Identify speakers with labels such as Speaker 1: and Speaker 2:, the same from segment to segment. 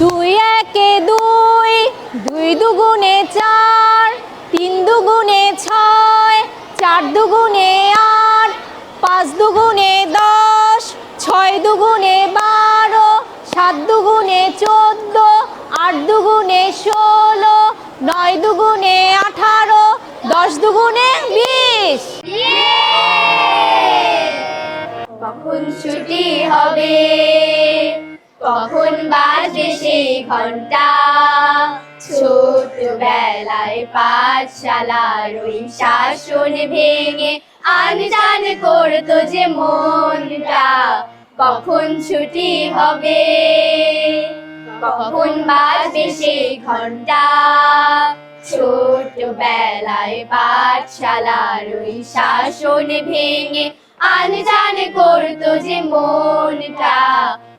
Speaker 1: দুই একে দুই দুই দুগুণে চার, তিন দুগুণে ছয়, চার দুগুণে আট, পাঁচ দুগুণে দশ, ছয় দুগুণে বারো, সাত দুগুণে চোদ্দ, আট দুগুণে ষোলো, নয় দুগুণে আঠারো, দশ দুগুণে বিশ।
Speaker 2: কখন ছুটি হবে? কখন বাজে সেই ঘণ্টা? ছোটবেলায় পাঠশালার ওই শাসন ভেঙে আন আনজান করতো যে মনটা। কখন ছুটি হবে? কখন বাজবে সেই ঘণ্টা? ছোটবেলায় পাঠশালার ওই শাসন ভেঙে আনজান করতো যে মনটা।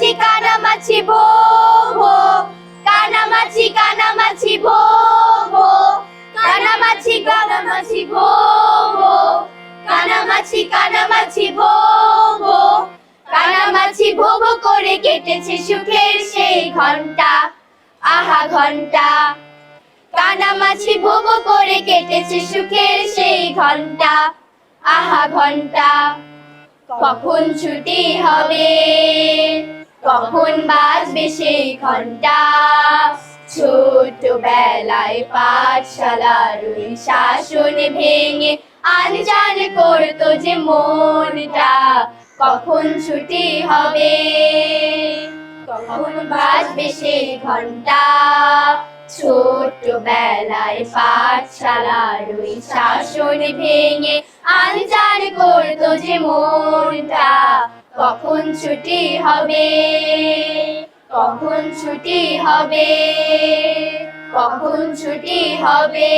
Speaker 2: কানামাছি কানামাছি, ভো ভো। কানামাছি কানামাছি, ভো ভো। কানামাছি কানামাছি, ভো ভো। কানামাছি কানামাছি, ভো ভো। কানামাছি, ভো ভো করে কেটেছে সুখের সেই ঘণ্টা। আহা ঘণ্টা। কানামাছি, ভো ভো করে কেটেছে সুখের সেই ঘণ্টা। আহা ঘণ্টা। কখন ছুটি হবে? কখন বাজবে সেই ঘণ্টা ছোটবেলায় পাঠশালার ওই শাসন ভেঙে আনজান করতো যে মনটা। কখন ছুটি হবে? কখন বাজবে সেই ঘণ্টা ছোটবেলায় পাঠশালার ওই শাসন ভেঙে আনজান করতো যে মনটা। কখন ছুটি হবে? কখন ছুটি হবে? কখন ছুটি হবে?